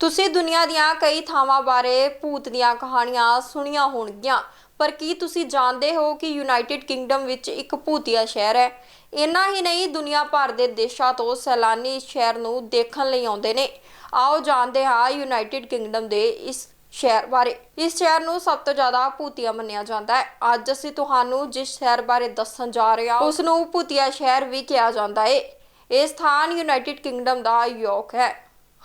ਤੁਸੀਂ ਦੁਨੀਆ ਦੀਆਂ ਕਈ ਥਾਵਾਂ ਬਾਰੇ ਭੂਤ ਦੀਆਂ ਕਹਾਣੀਆਂ ਸੁਣੀਆਂ ਹੋਣਗੀਆਂ, ਪਰ ਕੀ ਤੁਸੀਂ ਜਾਣਦੇ ਹੋ ਕਿ ਯੂਨਾਈਟਿਡ ਕਿੰਗਡਮ ਵਿੱਚ ਇੱਕ ਭੂਤੀਆ ਸ਼ਹਿਰ ਹੈ? ਇੰਨਾ ਹੀ ਨਹੀਂ, ਦੁਨੀਆ ਭਰ ਦੇ ਦੇਸ਼ਾਂ ਤੋਂ ਸੈਲਾਨੀ ਇਸ ਸ਼ਹਿਰ ਨੂੰ ਦੇਖਣ ਲਈ ਆਉਂਦੇ ਨੇ। ਆਓ ਜਾਣਦੇ ਹਾਂ ਯੂਨਾਈਟਿਡ ਕਿੰਗਡਮ ਦੇ ਇਸ ਸ਼ਹਿਰ ਬਾਰੇ। ਇਸ ਸ਼ਹਿਰ ਨੂੰ ਸਭ ਤੋਂ ਜ਼ਿਆਦਾ ਭੂਤੀਆ ਮੰਨਿਆ ਜਾਂਦਾ ਹੈ। ਅੱਜ ਅਸੀਂ ਤੁਹਾਨੂੰ ਜਿਸ ਸ਼ਹਿਰ ਬਾਰੇ ਦੱਸਣ ਜਾ ਰਹੇ ਹਾਂ ਉਸ ਨੂੰ ਭੂਤੀਆ ਸ਼ਹਿਰ ਵੀ ਕਿਹਾ ਜਾਂਦਾ ਹੈ ਇਹ ਸਥਾਨ ਯੂਨਾਈਟਿਡ ਕਿੰਗਡਮ ਦਾ ਯੋਕ ਹੈ।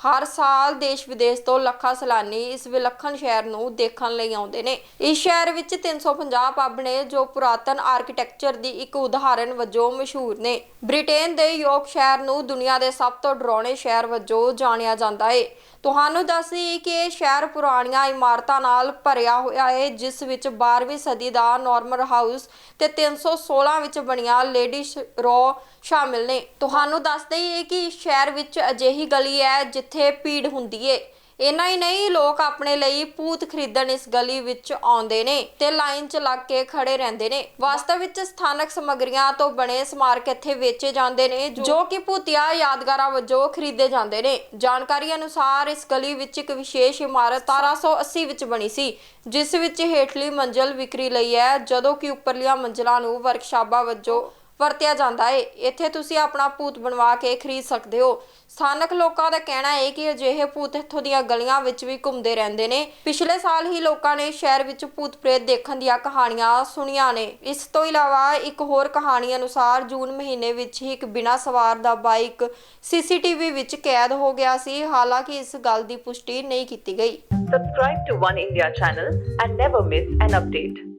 ਹਰ ਸਾਲ ਦੇਸ਼ ਵਿਦੇਸ਼ ਤੋਂ ਲੱਖਾਂ ਸੈਲਾਨੀ ਇਸ ਵਿਲੱਖਣ ਸ਼ਹਿਰ ਨੂੰ ਦੇਖਣ ਲਈ ਆਉਂਦੇ ਨੇ। ਇਸ ਸ਼ਹਿਰ ਵਿੱਚ 350 ਪੱਬ ਨੇ ਜੋ ਪੁਰਾਤਨ ਆਰਕੀਟੈਕਚਰ ਦੀ ਇੱਕ ਉਦਾਹਰਨ ਵਜੋਂ ਮਸ਼ਹੂਰ ਨੇ। ਬ੍ਰਿਟੇਨ ਦੇ ਯੋਕ ਸ਼ਹਿਰ ਨੂੰ ਦੁਨੀਆ ਦੇ ਸਭ ਤੋਂ ਡਰਾਉਣੇ ਸ਼ਹਿਰ ਵਜੋਂ ਜਾਣਿਆ ਜਾਂਦਾ ਹੈ ਤੁਹਾਨੂੰ ਦੱਸਦੀ ਕਿ ਇਹ ਸ਼ਹਿਰ ਪੁਰਾਣੀਆਂ ਇਮਾਰਤਾਂ ਨਾਲ ਭਰਿਆ ਹੋਇਆ ਹੈ ਜਿਸ ਵਿੱਚ 12ਵੀਂ ਸਦੀ ਦਾ ਨਾਰਮਨ ਹਾਊਸ ਤੇ 316 ਵਿੱਚ ਬਣੀਆਂ ਲੇਡੀ ਰੋ ਸ਼ਾਮਿਲ ਨੇ। ਤੁਹਾਨੂੰ ਦੱਸਦੇ ਹੀ ਕਿ ਇਸ ਸ਼ਹਿਰ ਵਿੱਚ ਅਜਿਹੀ ਗਲੀ ਹੈ ਜਿੱਥੇ ਭੀੜ ਹੁੰਦੀ ਏ। ਇੰਨਾ ਹੀ ਨਹੀਂ ਲੋਕ ਆਪਣੇ ਲਈ ਭੂਤ ਖਰੀਦਣ ਇਸ ਗਲੀ ਵਿੱਚ ਆਉਂਦੇ ਨੇ ਤੇ ਲਾਈਨ 'ਚ ਲੱਗ ਕੇ ਖੜੇ ਰਹਿੰਦੇ ਨੇ। ਵਾਸਤਵ ਵਿੱਚ ਸਥਾਨਕ ਸਮੱਗਰੀਆਂ ਤੋਂ ਬਣੇ ਸਮਾਰਕ ਇੱਥੇ ਵੇਚੇ ਜਾਂਦੇ ਨੇ ਜੋ ਕਿ ਭੂਤੀਆ ਯਾਦਗਾਰਾਂ ਵਜੋਂ ਖਰੀਦੇ ਜਾਂਦੇ ਨੇ। ਜਾਣਕਾਰੀ ਅਨੁਸਾਰ ਇਸ ਗਲੀ ਵਿੱਚ ਇੱਕ ਵਿਸ਼ੇਸ਼ ਇਮਾਰਤ 1780 ਵਿੱਚ ਬਣੀ ਸੀ ਜਿਸ ਵਿੱਚ ਹੇਠਲੀ ਮੰਜ਼ਲ ਵਿਕਰੀ ਲਈ ਹੈ ਜਦੋਂ ਕਿ ਉੱਪਰਲੀਆਂ ਮੰਜ਼ਲਾਂ ਨੂੰ ਵਰਕਸ਼ਾਪਾਂ ਵਜੋਂ ਵਰਤਿਆ ਜਾਂਦਾ ਹੈ ਇੱਥੇ ਤੁਸੀਂ ਆਪਣਾ ਭੂਤ ਬਣਵਾ ਕੇ ਖਰੀਦ ਸਕਦੇ ਹੋ। ਸਥਾਨਕ ਲੋਕਾਂ ਦਾ ਕਹਿਣਾ ਹੈ ਕਿ ਅਜਿਹੇ ਭੂਤ ਇੱਥੋਂ ਦੀਆਂ ਗਲੀਆਂ ਵਿੱਚ ਵੀ ਘੁੰਮਦੇ ਰਹਿੰਦੇ ਨੇ। ਪਿਛਲੇ ਸਾਲ ਹੀ ਲੋਕਾਂ ਨੇ ਸ਼ਹਿਰ ਵਿੱਚ ਭੂਤ ਪ੍ਰੇਤ ਦੇਖਣ ਦੀਆਂ ਕਹਾਣੀਆਂ ਸੁਣੀਆਂ ਨੇ। ਇਸ ਤੋਂ ਇਲਾਵਾ ਇੱਕ ਹੋਰ ਕਹਾਣੀ ਅਨੁਸਾਰ ਜੂਨ ਮਹੀਨੇ ਵਿੱਚ ਹੀ ਇੱਕ ਬਿਨਾਂ ਸਵਾਰ ਦਾ ਬਾਈਕ ਸੀਸੀਟੀਵੀ ਵਿੱਚ ਕੈਦ ਹੋ ਗਿਆ ਸੀ। ਹਾਲਾਂਕਿ ਇਸ ਗੱਲ ਦੀ ਪੁਸ਼ਟੀ ਨਹੀਂ ਕੀਤੀ ਗਈ। Subscribe to One India channel and never miss an update.